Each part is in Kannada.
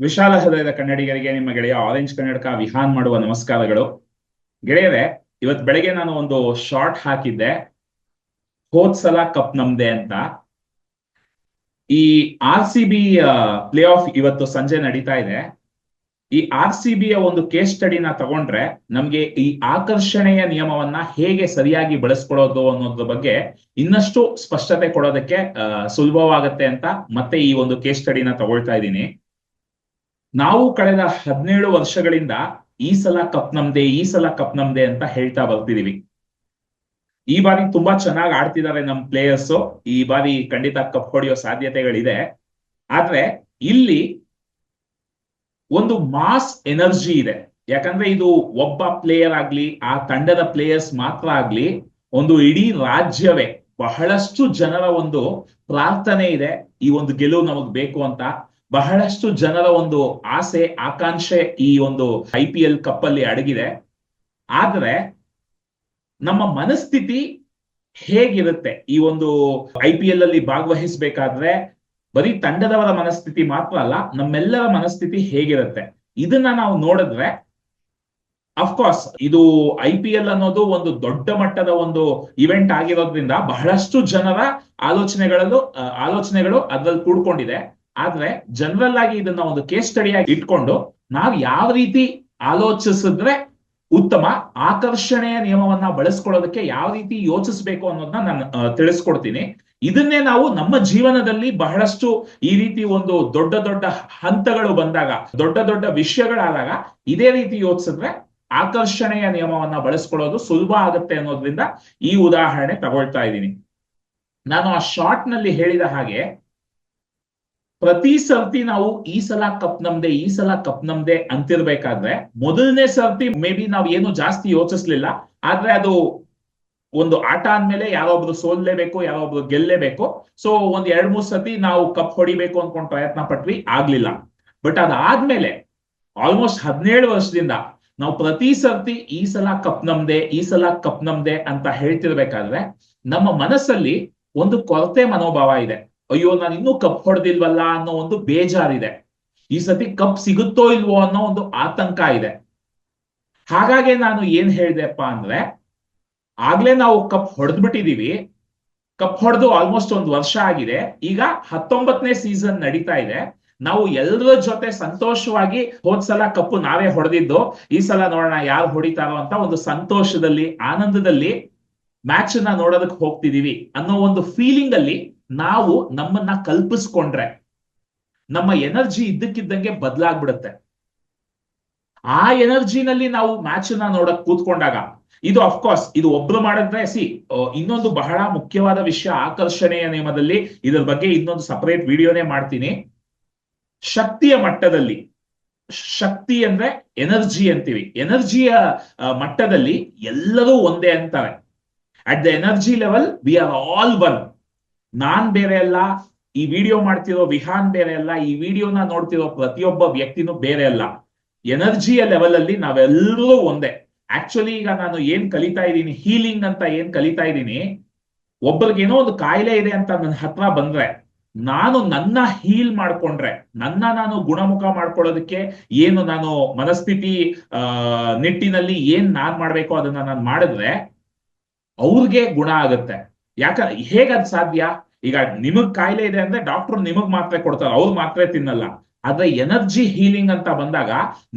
ವಿಶಾಲ ಹೃದಯದ ಕನ್ನಡಿಗರಿಗೆ ನಿಮ್ಮ ಗೆಳೆಯ ಆರೆಂಜ್ ಕನ್ನಡಕ ವಿಹಾನ್ ಮಾಡುವ ನಮಸ್ಕಾರಗಳು. ಗೆಳೆಯರೆ, ಇವತ್ ಬೆಳಗ್ಗೆ ನಾನು ಒಂದು ಶಾರ್ಟ್ ಹಾಕಿದ್ದೆ. ಹೋದ್ ಸಲ ಕಪ್ ನಮ್ದೆ ಅಂತ. ಈ R C B play off ಇವತ್ತು ಸಂಜೆ ನಡೀತಾ ಇದೆ. ಈ ಆರ್ ಸಿ ಒಂದು ಕೇಸ್ ಸ್ಟಡಿನ ತಗೊಂಡ್ರೆ ನಮ್ಗೆ ಈ ಆಕರ್ಷಣೆಯ ನಿಯಮವನ್ನ ಹೇಗೆ ಸರಿಯಾಗಿ ಬಳಸ್ಕೊಳ್ಳೋದು ಅನ್ನೋದ್ರ ಬಗ್ಗೆ ಇನ್ನಷ್ಟು ಸ್ಪಷ್ಟತೆ ಕೊಡೋದಕ್ಕೆ ಸುಲಭವಾಗತ್ತೆ ಅಂತ ಮತ್ತೆ ಈ ಒಂದು ಕೇಸ್ ಸ್ಟಡಿನ ತಗೊಳ್ತಾ ಇದ್ದೀನಿ. ನಾವು ಕಳೆದ ಹದಿನೇಳು ವರ್ಷಗಳಿಂದ ಈ ಸಲ ಕಪ್ ನಮ್ದೆ, ಈ ಸಲ ಕಪ್ ನಮ್ದೆ ಅಂತ ಹೇಳ್ತಾ ಬರ್ತಿದೀವಿ. ಈ ಬಾರಿ ತುಂಬಾ ಚೆನ್ನಾಗಿ ಆಡ್ತಿದ್ದಾರೆ ನಮ್ ಪ್ಲೇಯರ್ಸ್ ಈ ಬಾರಿ ಖಂಡಿತ ಕಪ್ ಹೊಡೆಯೋ ಸಾಧ್ಯತೆಗಳಿದೆ. ಆದ್ರೆ ಇಲ್ಲಿ ಒಂದು ಮಾಸ್ ಎನರ್ಜಿ ಇದೆ. ಯಾಕಂದ್ರೆ ಇದು ಒಬ್ಬ ಪ್ಲೇಯರ್ ಆಗ್ಲಿ, ಆ ತಂಡದ ಪ್ಲೇಯರ್ಸ್ ಮಾತ್ರ ಆಗ್ಲಿ, ಒಂದು ಇಡೀ ರಾಜ್ಯವೇ ಬಹಳಷ್ಟು ಜನರ ಒಂದು ಪ್ರಾರ್ಥನೆ ಇದೆ. ಈ ಒಂದು ಗೆಲುವು ನಮಗ್ ಬೇಕು ಅಂತ. ಬಹಳಷ್ಟು ಜನರ ಒಂದು ಆಸೆ, ಆಕಾಂಕ್ಷೆ ಈ ಒಂದು ಐ ಪಿ ಎಲ್ ಕಪ್ ಅಲ್ಲಿ ಅಡಗಿದೆ. ಆದ್ರೆ ನಮ್ಮ ಮನಸ್ಥಿತಿ ಹೇಗಿರುತ್ತೆ? ಈ ಒಂದು ಐ ಪಿ ಎಲ್ ಅಲ್ಲಿ ಭಾಗವಹಿಸಬೇಕಾದ್ರೆ ಬರೀ ತಂಡದವರ ಮನಸ್ಥಿತಿ ಮಾತ್ರ ಅಲ್ಲ, ನಮ್ಮೆಲ್ಲರ ಮನಸ್ಥಿತಿ ಹೇಗಿರುತ್ತೆ? ಇದನ್ನ ನಾವು ನೋಡಿದ್ರೆ ಅಫ್ಕೋರ್ಸ್ ಇದು ಐ ಪಿ ಎಲ್ ಅನ್ನೋದು ಒಂದು ದೊಡ್ಡ ಮಟ್ಟದ ಒಂದು ಇವೆಂಟ್ ಆಗಿರೋದ್ರಿಂದ ಬಹಳಷ್ಟು ಜನರ ಆಲೋಚನೆಗಳಲ್ಲೂ ಆಲೋಚನೆಗಳು ಅದ್ರಲ್ಲಿ ಕೂಡ್ಕೊಂಡಿದೆ. ಆದ್ರೆ ಜನರಲ್ ಆಗಿ ಇದನ್ನ ಒಂದು ಕೇಸ್ ಸ್ಟಡಿ ಆಗಿ ಇಟ್ಕೊಂಡು ನಾವ್ ಯಾವ ರೀತಿ ಆಲೋಚಿಸಿದ್ರೆ ಉತ್ತಮ ಆಕರ್ಷಣೆಯ ನಿಯಮವನ್ನ ಬಳಸ್ಕೊಳ್ಳೋದಕ್ಕೆ ಯಾವ ರೀತಿ ಯೋಚಿಸ್ಬೇಕು ಅನ್ನೋದನ್ನ ನಾನು ತಿಳಿಸ್ಕೊಡ್ತೀನಿ. ಇದನ್ನೇ ನಾವು ನಮ್ಮ ಜೀವನದಲ್ಲಿ ಬಹಳಷ್ಟು ಈ ರೀತಿ ಒಂದು ದೊಡ್ಡ ದೊಡ್ಡ ಹಂತಗಳು ಬಂದಾಗ, ದೊಡ್ಡ ದೊಡ್ಡ ವಿಷಯಗಳಾದಾಗ ಇದೇ ರೀತಿ ಯೋಚಿಸಿದ್ರೆ ಆಕರ್ಷಣೆಯ ನಿಯಮವನ್ನ ಬಳಸ್ಕೊಳ್ಳೋದು ಸುಲಭ ಆಗುತ್ತೆ ಅನ್ನೋದ್ರಿಂದ ಈ ಉದಾಹರಣೆ ತಗೊಳ್ತಾ ಇದ್ದೀನಿ. ನಾನು ಆ ಶಾರ್ಟ್ನಲ್ಲಿ ಹೇಳಿದ ಹಾಗೆ ಪ್ರತಿ ಸರ್ತಿ ನಾವು ಈ ಸಲ ಕಪ್ ನಮ್ದೆ, ಈ ಸಲ ಕಪ್ ನಮ್ದೆ ಅಂತಿರ್ಬೇಕಾದ್ರೆ ಮೊದಲನೇ ಸರ್ತಿ ಮೇ ಬಿ ನಾವ್ ಏನು ಜಾಸ್ತಿ ಯೋಚಿಸ್ಲಿಲ್ಲ. ಆದ್ರೆ ಅದು ಒಂದು ಆಟ ಅಂದ್ಮೇಲೆ ಯಾರೊಬ್ರು ಸೋಲ್ಲೇಬೇಕು, ಯಾರೊಬ್ರು ಗೆಲ್ಲೇಬೇಕು. ಸೊ ಒಂದ್ ಎರಡ್ ಮೂರ್ ಸರ್ತಿ ನಾವು ಕಪ್ ಹೊಡಿಬೇಕು ಅನ್ಕೊಂಡ್ ಪ್ರಯತ್ನ ಪಟ್ವಿ, ಆಗ್ಲಿಲ್ಲ. ಬಟ್ ಅದಾದ್ಮೇಲೆ ಆಲ್ಮೋಸ್ಟ್ ಹದಿನೇಳು ವರ್ಷದಿಂದ ನಾವು ಪ್ರತಿ ಸರ್ತಿ ಈ ಸಲ ಕಪ್ ನಮ್ದೆ, ಈ ಸಲ ಕಪ್ ನಮ್ದೆ ಅಂತ ಹೇಳ್ತಿರ್ಬೇಕಾದ್ರೆ ನಮ್ಮ ಮನಸ್ಸಲ್ಲಿ ಒಂದು ಕೊರತೆ ಮನೋಭಾವ ಇದೆ. ಅಯ್ಯೋ, ನಾನು ಇನ್ನೂ ಕಪ್ ಹೊಡೆದಿಲ್ವಲ್ಲ ಅನ್ನೋ ಒಂದು ಬೇಜಾರಿದೆ. ಈ ಸತಿ ಕಪ್ ಸಿಗುತ್ತೋ ಇಲ್ವೋ ಅನ್ನೋ ಒಂದು ಆತಂಕ ಇದೆ. ಹಾಗಾಗಿ ನಾನು ಏನ್ ಹೇಳ್ದೆಪ್ಪ ಅಂದ್ರೆ, ಆಗ್ಲೇ ನಾವು ಕಪ್ ಹೊಡೆದ್ಬಿಟ್ಟಿದೀವಿ. ಕಪ್ ಹೊಡೆದು ಆಲ್ಮೋಸ್ಟ್ ಒಂದು ವರ್ಷ ಆಗಿದೆ. ಈಗ ಹತ್ತೊಂಬತ್ತನೇ ಸೀಸನ್ ನಡೀತಾ ಇದೆ. ನಾವು ಎಲ್ಲರ ಜೊತೆ ಸಂತೋಷವಾಗಿ ಹೋದ್ ಸಲ ಕಪ್ಪು ನಾವೇ ಹೊಡೆದಿದ್ದು, ಈ ಸಲ ನೋಡೋಣ ಯಾರು ಹೊಡಿತಾರೋ ಅಂತ ಒಂದು ಸಂತೋಷದಲ್ಲಿ, ಆನಂದದಲ್ಲಿ ಮ್ಯಾಚ್ನ ನೋಡೋದಕ್ಕೆ ಹೋಗ್ತಿದೀವಿ ಅನ್ನೋ ಒಂದು ಫೀಲಿಂಗ್ ಅಲ್ಲಿ ನಾವು ನಮ್ಮನ್ನ ಕಲ್ಪಿಸ್ಕೊಂಡ್ರೆ, ನಮ್ಮ ಎನರ್ಜಿ ಇದ್ದಕ್ಕಿದ್ದಂಗೆ ಬದಲಾಗ್ಬಿಡುತ್ತೆ. ಆ ಎನರ್ಜಿನಲ್ಲಿ ನಾವು ಮ್ಯಾಚ್ನ ನೋಡಕ್ ಕೂತ್ಕೊಂಡಾಗ, ಇದು ಅಫ್ಕೋರ್ಸ್ ಇದು ಒಬ್ರು ಮಾಡಿದ್ರೆ ಸಿ ಇನ್ನೊಂದು ಬಹಳ ಮುಖ್ಯವಾದ ವಿಷಯ ಆಕರ್ಷಣೆಯ ನಿಯಮದಲ್ಲಿ ಇದ್ರ ಬಗ್ಗೆ ಇನ್ನೊಂದು ಸಪರೇಟ್ ವಿಡಿಯೋನೇ ಮಾಡ್ತೀನಿ. ಶಕ್ತಿಯ ಮಟ್ಟದಲ್ಲಿ, ಶಕ್ತಿ ಅಂದ್ರೆ ಎನರ್ಜಿ ಅಂತೀವಿ. ಎನರ್ಜಿಯ ಮಟ್ಟದಲ್ಲಿ ಎಲ್ಲರೂ ಒಂದೇ ಅಂತಾರೆ. At the energy level we are all one ನಾನ್ ಬೇರೆ ಅಲ್ಲ, ಈ ವಿಡಿಯೋ ಮಾಡ್ತಿರೋ ವಿಹಾನ್ ಬೇರೆ ಅಲ್ಲ, ಈ ವಿಡಿಯೋನ ನೋಡ್ತಿರೋ ಪ್ರತಿಯೊಬ್ಬ ವ್ಯಕ್ತಿನೂ ಬೇರೆ ಅಲ್ಲ. ಎನರ್ಜಿಯ ಲೆವೆಲ್ ಅಲ್ಲಿ ನಾವೆಲ್ಲರೂ ಒಂದೇ. ಆಕ್ಚುಲಿ ಈಗ ನಾನು ಏನ್ ಕಲಿತಾ ಇದ್ದೀನಿ ಹೀಲಿಂಗ್ ಅಂತ ಏನ್ ಕಲಿತಾ ಇದ್ದೀನಿ ಒಬ್ಬರಿಗೇನೋ ಒಂದು ಕಾಯಿಲೆ ಇದೆ ಅಂತ ನನ್ನ ಹತ್ರ ಬಂದ್ರೆ, ನಾನು ನನ್ನ ಹೀಲ್ ಮಾಡ್ಕೊಂಡ್ರೆ, ನನ್ನ ನಾನು ಗುಣಮುಖ ಮಾಡ್ಕೊಳ್ಳೋದಕ್ಕೆ ಏನು ನಾನು ಮನಸ್ಥಿತಿ ನಿಟ್ಟಿನಲ್ಲಿ ಏನ್ ನಾನ್ ಮಾಡ್ಬೇಕು ಅದನ್ನ ನಾನು ಮಾಡಿದ್ರೆ, ಅವ್ರಿಗೆ ಗುಣ ಆಗುತ್ತೆ. ಯಾಕ, ಹೇಗದ್ ಸಾಧ್ಯ? ಈಗ ನಿಮಗ್ ಕಾಯಿಲೆ ಇದೆ ಅಂದ್ರೆ ಡಾಕ್ಟರ್ ನಿಮಗ್ ಮಾತ್ರೆ ಕೊಡ್ತಾರೆ, ಅವ್ರು ಮಾತ್ರೆ ತಿನ್ನಲ್ಲ. ಆದ್ರೆ ಎನರ್ಜಿ ಹೀಲಿಂಗ್ ಅಂತ ಬಂದಾಗ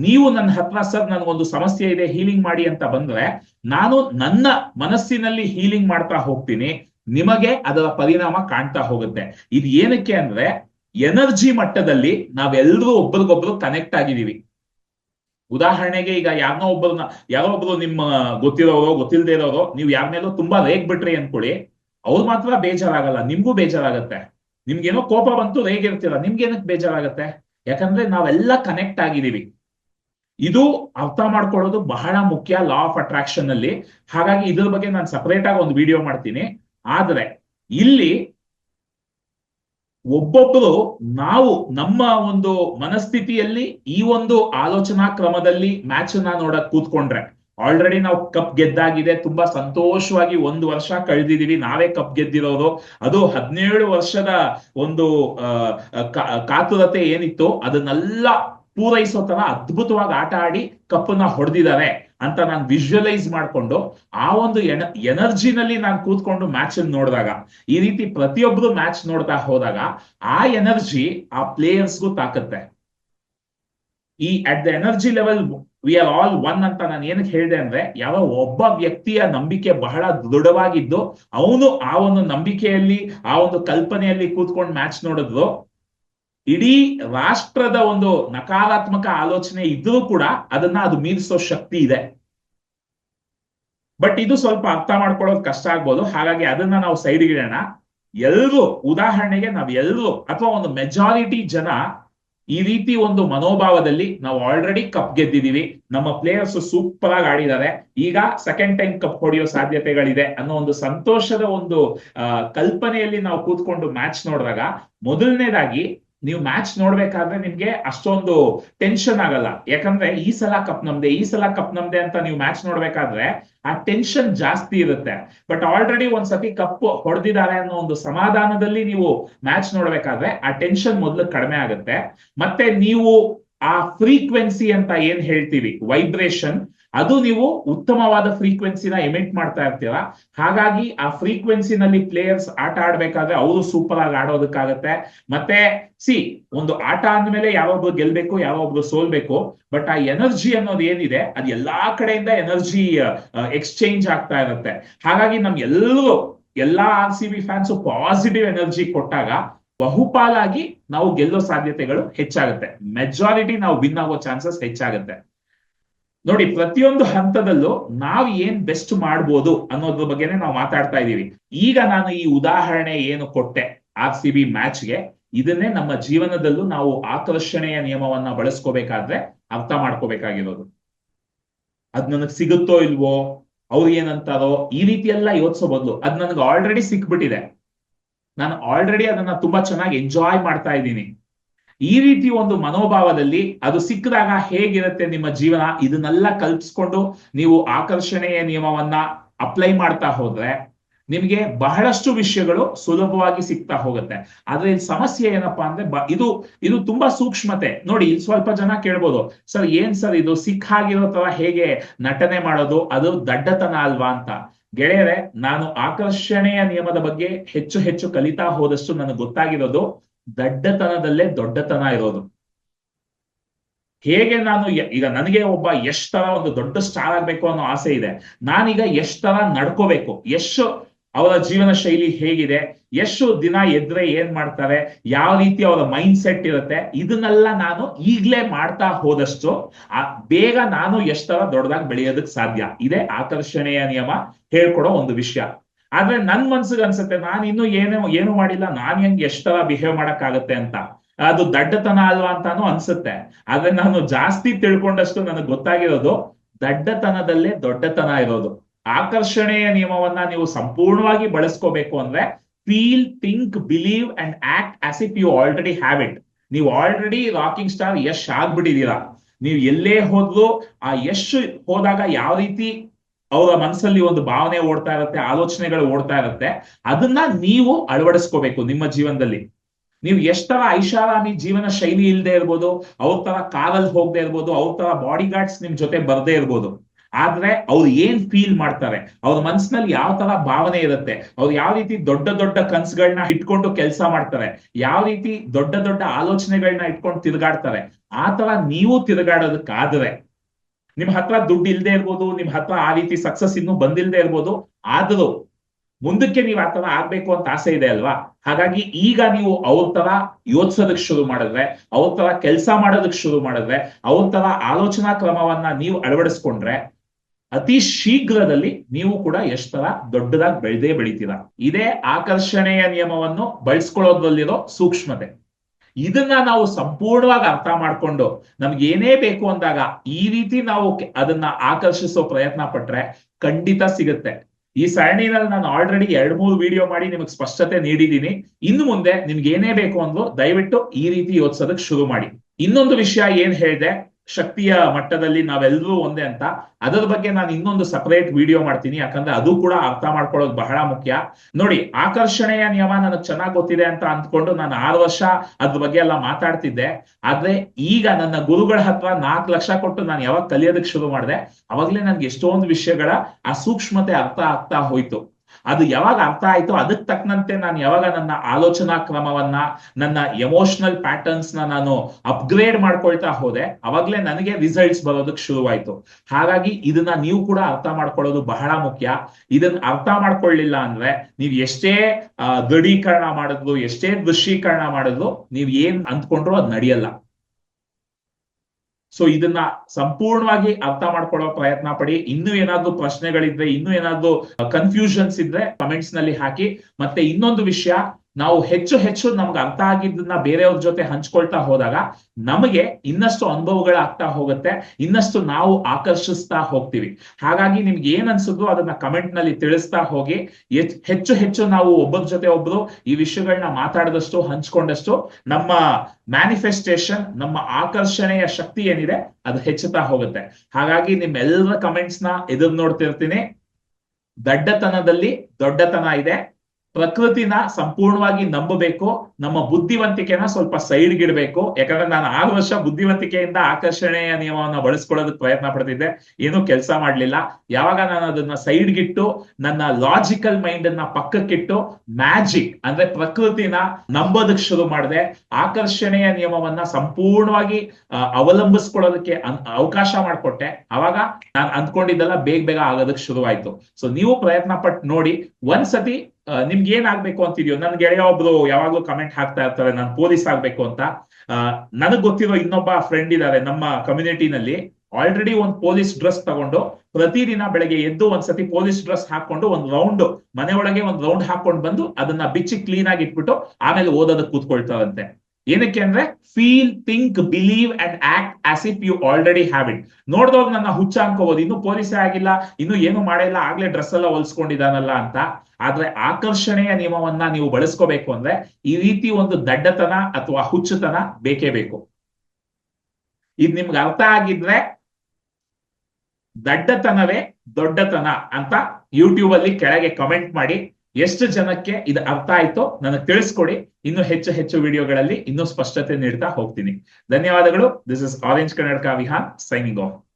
ನೀವು ನನ್ನ ಹತ್ರ, ಸರ್, ನನ್ಗೊಂದು ಸಮಸ್ಯೆ ಇದೆ, ಹೀಲಿಂಗ್ ಮಾಡಿ ಅಂತ ಬಂದ್ರೆ ನಾನು ನನ್ನ ಮನಸ್ಸಿನಲ್ಲಿ ಹೀಲಿಂಗ್ ಮಾಡ್ತಾ ಹೋಗ್ತೀನಿ, ನಿಮಗೆ ಅದರ ಪರಿಣಾಮ ಕಾಣ್ತಾ ಹೋಗುತ್ತೆ. ಇದು ಏನಕ್ಕೆ ಅಂದ್ರೆ ಎನರ್ಜಿ ಮಟ್ಟದಲ್ಲಿ ನಾವೆಲ್ಲರೂ ಒಬ್ರಿಗೊಬ್ರು ಕನೆಕ್ಟ್ ಆಗಿದೀವಿ ಉದಾಹರಣೆಗೆ ಈಗ ಯಾರನ್ನೋ ಒಬ್ಬರನ್ನ ಯಾರೋ ಒಬ್ರು ನಿಮ್ಮ ಗೊತ್ತಿರೋರೋ ಗೊತ್ತಿಲ್ಲದೆ ಇರೋರೋ, ನೀವು ಯಾರ ತುಂಬಾ ರೇಗ್ ಬಿಟ್ರಿ ಅನ್ಕೊಳ್ಳಿ ಅವ್ರು ಮಾತ್ರ ಬೇಜಾರಾಗಲ್ಲ. ನಿಮ್ಗೂ ಬೇಜಾರಾಗತ್ತೆ. ನಿಮ್ಗೇನೋ ಕೋಪ ಬಂತು ರೇಗಿರ್ತೀರ ನಿಮ್ಗೇನಕ್ ಬೇಜಾರಾಗತ್ತೆ? ಯಾಕಂದ್ರೆ ನಾವೆಲ್ಲ ಕನೆಕ್ಟ್ ಆಗಿದ್ದೀವಿ. ಇದು ಅರ್ಥ ಮಾಡ್ಕೊಳ್ಳೋದು ಬಹಳ ಮುಖ್ಯ ಲಾ ಆಫ್ ಅಟ್ರಾಕ್ಷನ್ ಅಲ್ಲಿ. ಹಾಗಾಗಿ ಇದ್ರ ಬಗ್ಗೆ ನಾನು ಸಪರೇಟ್ ಆಗಿ ಒಂದು ವಿಡಿಯೋ ಮಾಡ್ತೀನಿ. ಆದ್ರೆ ಇಲ್ಲಿ ಒಬ್ಬೊಬ್ರು ನಾವು ನಮ್ಮ ಒಂದು ಮನಸ್ಥಿತಿಯಲ್ಲಿ ಈ ಒಂದು ಆಲೋಚನಾ ಕ್ರಮದಲ್ಲಿ ಮ್ಯಾಚ್ನ ನೋಡಕ್ ಕೂತ್ಕೊಂಡ್ರೆ ಆಲ್ರೆಡಿ ನಾವು ಕಪ್ ಗೆದ್ದಾಗಿದೆ, ತುಂಬಾ ಸಂತೋಷವಾಗಿ ಒಂದು ವರ್ಷ ಕಳೆದಿದೀವಿ ನಾವೇ ಕಪ್ ಗೆದ್ದಿರೋದು. ಅದು ಹದಿನೇಳು ವರ್ಷದ ಒಂದು ಕಾತುರತೆ ಏನಿತ್ತು ಅದನ್ನೆಲ್ಲ ಪೂರೈಸೋ ತರ ಅದ್ಭುತವಾಗಿ ಆಟ ಆಡಿ ಕಪ್ಪನ್ನ ಹೊಡೆದಿದ್ದಾರೆ ಅಂತ ನಾನು ವಿಜುವಲೈಸ್ ಮಾಡ್ಕೊಂಡು, ಆ ಒಂದು ಎನ ಎನರ್ಜಿನಲ್ಲಿ ನಾನು ಕೂತ್ಕೊಂಡು ಮ್ಯಾಚ್ ಅನ್ನು ನೋಡಿದಾಗ, ಈ ರೀತಿ ಪ್ರತಿಯೊಬ್ರು ಮ್ಯಾಚ್ ನೋಡ್ತಾ ಹೋದಾಗ, ಆ ಎನರ್ಜಿ ಆ ಪ್ಲೇಯರ್ಸ್ಗೂ ತಾಕತ್ತೆ. ಈ at the energy level we are all one ಅಂತ ನಾನು ಏನಕ್ಕೆ ಹೇಳಿದೆ ಅಂದ್ರೆ, ಯಾವ ಒಬ್ಬ ವ್ಯಕ್ತಿಯ ನಂಬಿಕೆ ಬಹಳ ದೃಢವಾಗಿದ್ದು, ಅವನು ಆ ಒಂದು ನಂಬಿಕೆಯಲ್ಲಿ, ಆ ಒಂದು ಕಲ್ಪನೆಯಲ್ಲಿ ಕೂತ್ಕೊಂಡು ಮ್ಯಾಚ್ ನೋಡಿದ್ರು ಇಡೀ ರಾಷ್ಟ್ರದ ಒಂದು ನಕಾರಾತ್ಮಕ ಆಲೋಚನೆ ಇದ್ರೂ ಕೂಡ ಅದನ್ನ ಅದು ಮೀರಿಸೋ ಶಕ್ತಿ ಇದೆ. ಬಟ್ ಇದು ಸ್ವಲ್ಪ ಅರ್ಥ ಮಾಡ್ಕೊಳ್ಳೋದು ಕಷ್ಟ ಆಗ್ಬೋದು. ಹಾಗಾಗಿ ಅದನ್ನ ನಾವು ಸೈಡ್ಗಿಡೋಣ ಎಲ್ರು ಎಲ್ಲರೂ ಉದಾಹರಣೆಗೆ ನಾವ್ ಎಲ್ಲರೂ ಅಥವಾ ಒಂದು ಮೆಜಾರಿಟಿ ಜನ ಈ ರೀತಿ ಒಂದು ಮನೋಭಾವದಲ್ಲಿ ನಾವು ಆಲ್ರೆಡಿ ಕಪ್ ಗೆದ್ದಿದೀವಿ ನಮ್ಮ ಪ್ಲೇಯರ್ಸ್ ಸೂಪರ್ ಆಗಿ ಆಡಿದ್ದಾರೆ. ಈಗ ಸೆಕೆಂಡ್ ಟೈಮ್ ಕಪ್ ಹೊಡೆಯೋ ಸಾಧ್ಯತೆಗಳಿದೆ ಅನ್ನೋ ಒಂದು ಸಂತೋಷದ ಒಂದು ಕಲ್ಪನೆಯಲ್ಲಿ ನಾವು ಕೂತ್ಕೊಂಡು ಮ್ಯಾಚ್ ನೋಡಿದಾಗ ಮೊದಲನೇದಾಗಿ ನೀವು ಮ್ಯಾಚ್ ನೋಡ್ಬೇಕಾದ್ರೆ ನಿಮ್ಗೆ ಅಷ್ಟೊಂದು ಟೆನ್ಷನ್ ಆಗಲ್ಲ. ಯಾಕಂದ್ರೆ ಈ ಸಲ ಕಪ್ ನಮ್ದೆ, ಈ ಸಲ ಕಪ್ ನಮ್ದೆ ಅಂತ ನೀವು ಮ್ಯಾಚ್ ನೋಡ್ಬೇಕಾದ್ರೆ ಆ ಟೆನ್ಷನ್ ಜಾಸ್ತಿ ಇರುತ್ತೆ. ಬಟ್ ಆಲ್ರೆಡಿ ಒಂದ್ಸತಿ ಕಪ್ ಹೊಡೆದಿದ್ದಾರೆ ಅನ್ನೋ ಒಂದು ಸಮಾಧಾನದಲ್ಲಿ ನೀವು ಮ್ಯಾಚ್ ನೋಡ್ಬೇಕಾದ್ರೆ ಆ ಟೆನ್ಷನ್ ಮೊದಲು ಕಡಿಮೆ ಆಗುತ್ತೆ. ಮತ್ತೆ ನೀವು ಆ ಫ್ರೀಕ್ವೆನ್ಸಿ ಅಂತ ಏನ್ ಹೇಳ್ತೀವಿ? ವೈಬ್ರೇಷನ್ ಅದು ನೀವು ಉತ್ತಮವಾದ ಫ್ರೀಕ್ವೆನ್ಸಿನ ಎಮಿಟ್ ಮಾಡ್ತಾ ಇರ್ತೀರ. ಹಾಗಾಗಿ ಆ ಫ್ರೀಕ್ವೆನ್ಸಿನಲ್ಲಿ ಪ್ಲೇಯರ್ಸ್ ಆಟ ಆಡ್ಬೇಕಾದ್ರೆ ಅವರು ಸೂಪರ್ ಆಗಿ ಆಡೋದಕ್ಕಾಗತ್ತೆ. ಮತ್ತೆ ಸಿ ಒಂದು ಆಟ ಅಂದ್ಮೇಲೆ ಯಾವೊಬ್ರು ಗೆಲ್ಬೇಕು ಯಾವೊಬ್ರು ಸೋಲ್ಬೇಕು ಬಟ್ ಆ ಎನರ್ಜಿ ಅನ್ನೋದು ಏನಿದೆ, ಅದು ಎಲ್ಲಾ ಕಡೆಯಿಂದ ಎನರ್ಜಿ ಎಕ್ಸ್ಚೇಂಜ್ ಆಗ್ತಾ ಇರುತ್ತೆ. ಹಾಗಾಗಿ ನಮ್ಗೆಲ್ಲರೂ ಎಲ್ಲಾ R C B fans positive energy ಕೊಟ್ಟಾಗ ಬಹುಪಾಲಾಗಿ ನಾವು ಗೆಲ್ಲೋ ಸಾಧ್ಯತೆಗಳು ಹೆಚ್ಚಾಗುತ್ತೆ. ಮೆಜಾರಿಟಿ ನಾವು ವಿನ್ ಆಗೋ ಚಾನ್ಸಸ್ ಹೆಚ್ಚಾಗುತ್ತೆ. ನೋಡಿ, ಪ್ರತಿಯೊಂದು ಹಂತದಲ್ಲೂ ನಾವು ಏನ್ ಬೆಸ್ಟ್ ಮಾಡ್ಬೋದು ಅನ್ನೋದ್ರ ಬಗ್ಗೆನೆ ನಾವು ಮಾತಾಡ್ತಾ ಇದೀವಿ ಈಗ ನಾನು ಈ ಉದಾಹರಣೆ ಏನು ಕೊಟ್ಟೆ ಆರ್ ಸಿ ಬಿ ಮ್ಯಾಚ್ಗೆ, ಇದನ್ನೇ ನಮ್ಮ ಜೀವನದಲ್ಲೂ ನಾವು ಆಕರ್ಷಣೆಯ ನಿಯಮವನ್ನ ಬಳಸ್ಕೋಬೇಕಾದ್ರೆ ಅರ್ಥ ಮಾಡ್ಕೋಬೇಕಾಗಿರೋದು. ಅದ್ ನನಗ್ ಸಿಗುತ್ತೋ ಇಲ್ವೋ, ಅವ್ರು ಏನಂತಾರೋ ಈ ರೀತಿ ಎಲ್ಲ ಯೋಚಿಸೋ ಬದಲು. ಅದ್ ನನಗೆ ಆಲ್ರೆಡಿ ಸಿಕ್ಬಿಟ್ಟಿದೆ. ನಾನು ಆಲ್ರೆಡಿ ಅದನ್ನ ತುಂಬಾ ಚೆನ್ನಾಗಿ ಎಂಜಾಯ್ ಮಾಡ್ತಾ ಇದ್ದೀನಿ. ಈ ರೀತಿ ಒಂದು ಮನೋಭಾವದಲ್ಲಿ ಅದು ಸಿಕ್ಕಿದಾಗ ಹೇಗಿರುತ್ತೆ ನಿಮ್ಮ ಜೀವನ? ಇದನ್ನೆಲ್ಲ ಕಲ್ಪಿಸ್ಕೊಂಡು ನೀವು ಆಕರ್ಷಣೆಯ ನಿಯಮವನ್ನ ಅಪ್ಲೈ ಮಾಡ್ತಾ ಹೋದ್ರೆ ನಿಮಗೆ ಬಹಳಷ್ಟು ವಿಷಯಗಳು ಸುಲಭವಾಗಿ ಸಿಗ್ತಾ ಹೋಗುತ್ತೆ. ಆದ್ರೆ ಸಮಸ್ಯೆ ಏನಪ್ಪಾ ಅಂದ್ರೆ ಇದು ಇದು ತುಂಬಾ ಸೂಕ್ಷ್ಮತೆ. ನೋಡಿ ಸ್ವಲ್ಪ ಜನ ಕೇಳ್ಬೋದು, ಸರ್, ಏನ್ ಸರ್ ಇದು? ಸಿಕ್ಕಾಗಿರೋ ತರ ಹೇಗೆ ನಟನೆ ಮಾಡೋದು? ಅದು ದಡ್ಡತನ ಅಲ್ವಾ ಅಂತ. ಗೆಳೆಯರೆ, ನಾನು ಆಕರ್ಷಣೆಯ ನಿಯಮದ ಬಗ್ಗೆ ಹೆಚ್ಚು ಹೆಚ್ಚು ಕಲಿತಾ ಹೋದಷ್ಟು ನನಗೆ ಗೊತ್ತಾಗಿರೋದು ದಡ್ಡತನದಲ್ಲೇ ದೊಡ್ಡತನ ಇರೋದು. ಹೇಗೆ ನಾನು ಈಗ ನನಗೆ ಒಬ್ಬ ಎಷ್ಟ್ ತರ ಒಂದು ದೊಡ್ಡ ಸ್ಟಾರ್ ಆಗ್ಬೇಕು ಅನ್ನೋ ಆಸೆ ಇದೆ. ನಾನೀಗ ಎಷ್ಟ್ ತರ ನಡ್ಕೋಬೇಕು. ಎಷ್ಟು ಅವರ ಜೀವನ ಶೈಲಿ ಹೇಗಿದೆ? ಎಷ್ಟು ದಿನ ಎದ್ರೆ ಏನ್ ಮಾಡ್ತಾರೆ? ಯಾವ ರೀತಿ ಅವರ ಮೈಂಡ್ ಸೆಟ್ ಇರುತ್ತೆ? ಇದನ್ನೆಲ್ಲ ನಾನು ಈಗ್ಲೇ ಮಾಡ್ತಾ ಹೋದಷ್ಟು ಬೇಗ ನಾನು ಎಷ್ಟರ ದೊಡ್ಡದಾಗಿ ಬೆಳೆಯೋದಕ್ಕೆ ಸಾಧ್ಯ. ಇದೇ ಆಕರ್ಷಣೆಯ ನಿಯಮ ಹೇಳ್ಕೊಡೋ ಒಂದು ವಿಷಯ. ಆದ್ರೆ ನನ್ ಮನ್ಸಿಗೆ ಅನ್ಸುತ್ತೆ, ನಾನು ಇನ್ನು ಏನೇ, ಏನು ಮಾಡಿಲ್ಲ, ನಾನ್ ಹೆಂಗ್ ಎಷ್ಟರ ಬಿಹೇವ್ ಮಾಡಕ್ಕಾಗತ್ತೆ ಅಂತ. ಅದು ದಡ್ಡತನ ಅಲ್ವಾ ಅಂತಾನು ಅನ್ಸುತ್ತೆ. ಆದ್ರೆ ನಾನು ಜಾಸ್ತಿ ತಿಳ್ಕೊಂಡಷ್ಟು ನನಗೆ ಗೊತ್ತಾಗಿರೋದು ದಡ್ಡತನದಲ್ಲೇ ದೊಡ್ಡತನ ಇರೋದು. ಆಕರ್ಷಣೆಯ ನಿಯಮವನ್ನ ನೀವು ಸಂಪೂರ್ಣವಾಗಿ ಬಳಸ್ಕೋಬೇಕು ಅಂದ್ರೆ feel think believe and act as if you already have it ನೀವು ಆಲ್ರೆಡಿ ರಾಕಿಂಗ್ ಸ್ಟಾರ್ ಯಶ್ ಆಗ್ಬಿಟ್ಟಿದ್ದೀರಾ. ನೀವು ಎಲ್ಲೇ ಹೋದ್ರು ಆ ಯಶ್ ಹೋದಾಗ ಯಾವ ರೀತಿ ಅವರ ಮನಸ್ಸಲ್ಲಿ ಒಂದು ಭಾವನೆ ಓಡ್ತಾ ಇರುತ್ತೆ, ಆಲೋಚನೆಗಳು ಓಡ್ತಾ ಇರುತ್ತೆ. ಅದನ್ನ ನೀವು ಅಳವಡಿಸ್ಕೋಬೇಕು ನಿಮ್ಮ ಜೀವನದಲ್ಲಿ. ನೀವು ಎಷ್ಟರ ಐಷಾರಾಮಿ ಜೀವನ ಶೈಲಿ ಇಲ್ಲದೆ ಇರ್ಬೋದು, ಅವ್ರ ತರ ಕಾರಲ್ಲಿ ಹೋಗದೆ ಇರ್ಬೋದು, ಅವ್ರ ತರ ಬಾಡಿ ಗಾರ್ಡ್ಸ್ ನಿಮ್ ಜೊತೆ ಬರದೇ ಇರ್ಬೋದು. ಆದ್ರೆ ಅವ್ರು ಏನ್ ಫೀಲ್ ಮಾಡ್ತಾರೆ? ಅವ್ರ ಮನ್ಸಿನಲ್ಲಿ ಯಾವ ತರ ಭಾವನೆ ಇರುತ್ತೆ? ಅವ್ರು ಯಾವ ರೀತಿ ದೊಡ್ಡ ದೊಡ್ಡ ಕನ್ಸುಗಳನ್ನ ಇಟ್ಕೊಂಡು ಕೆಲಸ ಮಾಡ್ತಾರೆ? ಯಾವ ರೀತಿ ದೊಡ್ಡ ದೊಡ್ಡ ಆಲೋಚನೆಗಳನ್ನ ಇಟ್ಕೊಂಡು ತಿರುಗಾಡ್ತಾರೆ? ಆ ತರ ನೀವು ತಿರುಗಾಡೋದಕ್ಕಾದ್ರೆ ನಿಮ್ ಹತ್ರ ದುಡ್ಡು ಇಲ್ದೇ ಇರ್ಬೋದು ನಿಮ್ ಹತ್ರ ಆ ರೀತಿ ಸಕ್ಸಸ್ ಇನ್ನೂ ಬಂದಿಲ್ಲದೆ ಇರ್ಬೋದು, ಆದ್ರೂ ಮುಂದಕ್ಕೆ ನೀವು ಆ ತರ ಆಗ್ಬೇಕು ಅಂತ ಆಸೆ ಇದೆ ಅಲ್ವಾ? ಹಾಗಾಗಿ ಈಗ ನೀವು ಅವ್ರ ತರ ಯೋಚಿಸೋದಕ್ ಶುರು ಮಾಡಿದ್ರೆ, ಅವ್ರ ತರ ಕೆಲಸ ಮಾಡೋದಕ್ ಶುರು ಮಾಡಿದ್ರೆ, ಅವ್ರ ತರ ಆಲೋಚನಾ ಕ್ರಮವನ್ನ ನೀವು ಅಳವಡಿಸ್ಕೊಂಡ್ರೆ, ಅತಿ ಶೀಘ್ರದಲ್ಲಿ ನೀವು ಕೂಡ ಎಷ್ಟರ ದೊಡ್ಡದಾಗಿ ಬೆಳೆದೇ ಬೆಳಿತೀರಾ. ಇದೇ ಆಕರ್ಷಣೆಯ ನಿಯಮವನ್ನು ಬಳಸ್ಕೊಳ್ಳೋದ್ರಲ್ಲಿರೋ ಸೂಕ್ಷ್ಮತೆ. ಇದನ್ನ ನಾವು ಸಂಪೂರ್ಣವಾಗಿ ಅರ್ಥ ಮಾಡ್ಕೊಂಡು ನಮ್ಗೆ ಏನೇ ಬೇಕು ಅಂದಾಗ ಈ ರೀತಿ ನಾವು ಅದನ್ನ ಆಕರ್ಷಿಸೋ ಪ್ರಯತ್ನ ಪಟ್ರೆ ಖಂಡಿತ ಸಿಗುತ್ತೆ. ಈ ಸರಣಿನಲ್ಲಿ ನಾನು ಆಲ್ರೆಡಿ ಎರಡ್ ಮೂರು ವಿಡಿಯೋ ಮಾಡಿ ನಿಮಗೆ ಸ್ಪಷ್ಟತೆ ನೀಡಿದ್ದೀನಿ. ಇನ್ನು ಮುಂದೆ ನಿಮ್ಗೆ ಏನೇ ಬೇಕು ಅಂದ್ರು ದಯವಿಟ್ಟು ಈ ರೀತಿ ಯೋಚಿಸೋದಕ್ಕೆ ಶುರು ಮಾಡಿ. ಇನ್ನೊಂದು ವಿಷಯ ಏನ್ ಹೇಳಿದೆ? ಶಕ್ತಿಯ ಮಟ್ಟದಲ್ಲಿ ನಾವೆಲ್ಲರೂ ಒಂದೇ ಅಂತ. ಅದರ ಬಗ್ಗೆ ನಾನು ಇನ್ನೊಂದು ಸಪರೇಟ್ ವಿಡಿಯೋ ಮಾಡ್ತೀನಿ. ಯಾಕಂದ್ರೆ ಅದು ಕೂಡ ಅರ್ಥ ಮಾಡ್ಕೊಳ್ಳೋದು ಬಹಳ ಮುಖ್ಯ. ನೋಡಿ, ಆಕರ್ಷಣೆಯ ನಿಯಮ ನನಗೆ ಚೆನ್ನಾಗಿ ಗೊತ್ತಿದೆ ಅಂತ ಅಂದ್ಕೊಂಡು ನಾನು ಆರು ವರ್ಷ ಅದ್ರ ಬಗ್ಗೆ ಎಲ್ಲ ಮಾತಾಡ್ತಿದ್ದೆ. ಆದ್ರೆ ಈಗ ನನ್ನ ಗುರುಗಳ ಹತ್ರ ನಾಲ್ಕು ಲಕ್ಷ ಕೊಟ್ಟು ನಾನು ಯಾವಾಗ ಕಲಿಯೋದಕ್ಕೆ ಶುರು ಮಾಡಿದೆ, ಅವಾಗ್ಲೇ ನನ್ಗೆ ಎಷ್ಟೊಂದು ವಿಷಯಗಳ ಆ ಸೂಕ್ಷ್ಮತೆ ಅರ್ಥ ಆಗ್ತಾ ಹೋಯ್ತು. ಅದು ಯಾವಾಗ ಅರ್ಥ ಆಯ್ತು ಅದಕ್ಕೆ ತಕ್ಕಂತೆ ನಾನು ಯಾವಾಗ ನನ್ನ ಆಲೋಚನಾ ಕ್ರಮವನ್ನ, ನನ್ನ ಎಮೋಷನಲ್ ಪ್ಯಾಟರ್ನ್ಸ್ನ ನಾನು ಅಪ್ಗ್ರೇಡ್ ಮಾಡ್ಕೊಳ್ತಾ ಹೋದೆ, ಅವಾಗ್ಲೇ ನನಗೆ ರಿಸಲ್ಟ್ಸ್ ಬರೋದಕ್ಕೆ ಶುರುವಾಯ್ತು. ಹಾಗಾಗಿ ಇದನ್ನ ನೀವು ಕೂಡ ಅರ್ಥ ಮಾಡ್ಕೊಳ್ಳೋದು ಬಹಳ ಮುಖ್ಯ. ಇದನ್ನ ಅರ್ಥ ಮಾಡ್ಕೊಳ್ಳಿಲ್ಲ ಅಂದ್ರೆ ನೀವು ಎಷ್ಟೇ ದೃಢೀಕರಣ ಮಾಡಿದ್ರು ಎಷ್ಟೇ ದೃಶ್ಯೀಕರಣ ಮಾಡಿದ್ರು ನೀವು ಏನ್ ಅಂದ್ಕೊಂಡ್ರು ಅದ್ ನಡೆಯಲ್ಲ. ಸೊ ಇದನ್ನ ಸಂಪೂರ್ಣವಾಗಿ ಅರ್ಥ ಮಾಡ್ಕೊಳ್ಳೋ ಪ್ರಯತ್ನ ಪಡಿ. ಇನ್ನೂ ಏನಾದ್ರೂ ಪ್ರಶ್ನೆಗಳಿದ್ರೆ, ಇನ್ನೂ ಏನಾದ್ರೂ ಕನ್ಫ್ಯೂಷನ್ಸ್ ಇದ್ರೆ ಕಮೆಂಟ್ಸ್ನಲ್ಲಿ ಹಾಕಿ. ಮತ್ತೆ ಇನ್ನೊಂದು ವಿಷಯ ನಾವು ಹೆಚ್ಚು ಹೆಚ್ಚು ನಮ್ಗೆ ಅರ್ಥ ಆಗಿದ್ದನ್ನ ಬೇರೆಯವ್ರ ಜೊತೆ ಹಂಚ್ಕೊಳ್ತಾ ಹೋದಾಗ ನಮಗೆ ಇನ್ನಷ್ಟು ಅನುಭವಗಳಾಗ್ತಾ ಹೋಗುತ್ತೆ, ಇನ್ನಷ್ಟು ನಾವು ಆಕರ್ಷಿಸ್ತಾ ಹೋಗ್ತೀವಿ. ಹಾಗಾಗಿ ನಿಮ್ಗೆ ಏನ್ ಅನ್ಸುತ್ತೋ ಅದನ್ನ ಕಮೆಂಟ್ನಲ್ಲಿ ತಿಳಿಸ್ತಾ ಹೋಗಿ. ಹೆಚ್ಚು ಹೆಚ್ಚು ನಾವು ಒಬ್ಬರ ಜೊತೆ ಒಬ್ರು ಈ ವಿಷಯಗಳನ್ನ ಮಾತಾಡದಷ್ಟು, ಹಂಚ್ಕೊಂಡಷ್ಟು ನಮ್ಮ ಮ್ಯಾನಿಫೆಸ್ಟೇಷನ್ ನಮ್ಮ ಆಕರ್ಷಣೆಯ ಶಕ್ತಿ ಏನಿದೆ ಅದು ಹೆಚ್ಚುತ್ತಾ ಹೋಗುತ್ತೆ. ಹಾಗಾಗಿ ನಿಮ್ಮೆಲ್ಲರ ಕಮೆಂಟ್ಸ್ನ ಎದುರು ನೋಡ್ತಿರ್ತೀನಿ. ದಡ್ಡತನದಲ್ಲಿ ದೊಡ್ಡತನ ಇದೆ. ಪ್ರಕೃತಿನ ಸಂಪೂರ್ಣವಾಗಿ ನಂಬಬೇಕು, ನಮ್ಮ ಬುದ್ಧಿವಂತಿಕೆನ ಸ್ವಲ್ಪ ಸೈಡ್ಗಿಡ್ಬೇಕು. ಯಾಕಂದ್ರೆ ನಾನು ಆರು ವರ್ಷ ಬುದ್ಧಿವಂತಿಕೆಯಿಂದ ಆಕರ್ಷಣೆಯ ನಿಯಮವನ್ನ ಬಳಸ್ಕೊಳ್ಳೋದಕ್ಕೆ ಪ್ರಯತ್ನ ಪಡ್ತಿದ್ದೆ. ಏನೂ ಕೆಲಸ ಮಾಡ್ಲಿಲ್ಲ. ಯಾವಾಗ ನಾನು ಅದನ್ನ ಸೈಡ್ಗಿಟ್ಟು, ನನ್ನ ಲಾಜಿಕಲ್ ಮೈಂಡ್ ಅನ್ನ ಪಕ್ಕಕ್ಕಿಟ್ಟು ಮ್ಯಾಜಿಕ್ ಅಂದ್ರೆ ಪ್ರಕೃತಿನ ನಂಬೋದಕ್ಕೆ ಶುರು ಮಾಡಿದೆ. ಆಕರ್ಷಣೆಯ ನಿಯಮವನ್ನ ಸಂಪೂರ್ಣವಾಗಿ ಅವಲಂಬಿಸ್ಕೊಳ್ಳೋದಕ್ಕೆ ಅವಕಾಶ ಮಾಡಿಕೊಟ್ಟೆ. ಅವಾಗ ನಾನು ಅಂದ್ಕೊಂಡಿದ್ದೆಲ್ಲ ಬೇಗ ಬೇಗ ಆಗೋದಕ್ಕೆ ಶುರುವಾಯ್ತು. ಸೊ ನೀವು ಪ್ರಯತ್ನ ಪಟ್ಟು ನೋಡಿ, ಒಂದ್ಸತಿ ನಿಮ್ಗೆ ಏನ್ ಆಗ್ಬೇಕು ಅಂತಿದ್ಯೋ? ನನ್ ಗೆಳೆಯ ಒಬ್ರು ಯಾವಾಗ್ಲೂ ಕಮೆಂಟ್ ಹಾಕ್ತಾ ಇರ್ತಾರೆ, ನಾನು ಪೊಲೀಸ್ ಆಗ್ಬೇಕು ಅಂತ. ನನಗ್ ಗೊತ್ತಿರೋ ಇನ್ನೊಬ್ಬ ಫ್ರೆಂಡ್ ಇದ್ದಾರೆ ನಮ್ಮ ಕಮ್ಯುನಿಟಿನಲ್ಲಿ ಆಲ್ರೆಡಿ ಒಂದ್ ಪೊಲೀಸ್ ಡ್ರೆಸ್ ತಗೊಂಡು ಪ್ರತಿದಿನ ಬೆಳಗ್ಗೆ ಎದ್ದು ಒಂದ್ಸತಿ ಪೊಲೀಸ್ ಡ್ರೆಸ್ ಹಾಕೊಂಡು ಒಂದ್ ರೌಂಡ್ ಒಳಗೆ ಒಂದ್ ರೌಂಡ್ ಹಾಕೊಂಡು ಬಂದು ಅದನ್ನ ಬಿಚ್ಚಿ ಕ್ಲೀನ್ ಆಗಿ ಇಟ್ಬಿಟ್ಟು ಆಮೇಲೆ ಓದೋದಕ್ಕೆ ಕೂತ್ಕೊಳ್ತಾರಂತೆ. ಏನಕ್ಕೆ ಅಂದ್ರೆ feel think believe and act as if you already have it ನೋಡ್ದವ್ರು ನನ್ನ ಹುಚ್ಚ ಅನ್ಕೋಬಹುದು ಇನ್ನು ಪೊಲೀಸೇ ಆಗಿಲ್ಲ, ಇನ್ನು ಏನು ಮಾಡಿಲ್ಲ ಆಗ್ಲೇ ಡ್ರೆಸ್ ಎಲ್ಲ ಹೊಲ್ಸ್ಕೊಂಡಿದಾನಲ್ಲ ಅಂತ. ಆದ್ರೆ ಆಕರ್ಷಣೆಯ ನಿಯಮವನ್ನ ನೀವು ಬಳಸ್ಕೋಬೇಕು ಅಂದ್ರೆ, ಈ ರೀತಿ ಒಂದು ದಡ್ಡತನ ಅಥವಾ ಹುಚ್ಚುತನ ಬೇಕೇ ಬೇಕು. ಇದು ನಿಮ್ಗೆ ಅರ್ಥ ಆಗಿದ್ರೆ, ದಡ್ಡತನವೇ ದೊಡ್ಡತನ ಅಂತ ಯೂಟ್ಯೂಬ್ ಅಲ್ಲಿ ಕೆಳಗೆ ಕಮೆಂಟ್ ಮಾಡಿ. ಎಷ್ಟು ಜನಕ್ಕೆ ಇದು ಅರ್ಥ ಆಯ್ತೋ ನನಗೆ ತಿಳಿಸ್ಕೊಡಿ. ಇನ್ನು ಹೆಚ್ಚು ಹೆಚ್ಚು ವಿಡಿಯೋಗಳಲ್ಲಿ ಇನ್ನೂ ಸ್ಪಷ್ಟತೆ ನೀಡ್ತಾ ಹೋಗ್ತೀನಿ. ಧನ್ಯವಾದಗಳು. ದಿಸ್ ಇಸ್ ಆರೆಂಜ್ ಕನ್ನಡಕ ವಿಹಾನ್ ಸೈನಿಂಗ್ ಆಫ್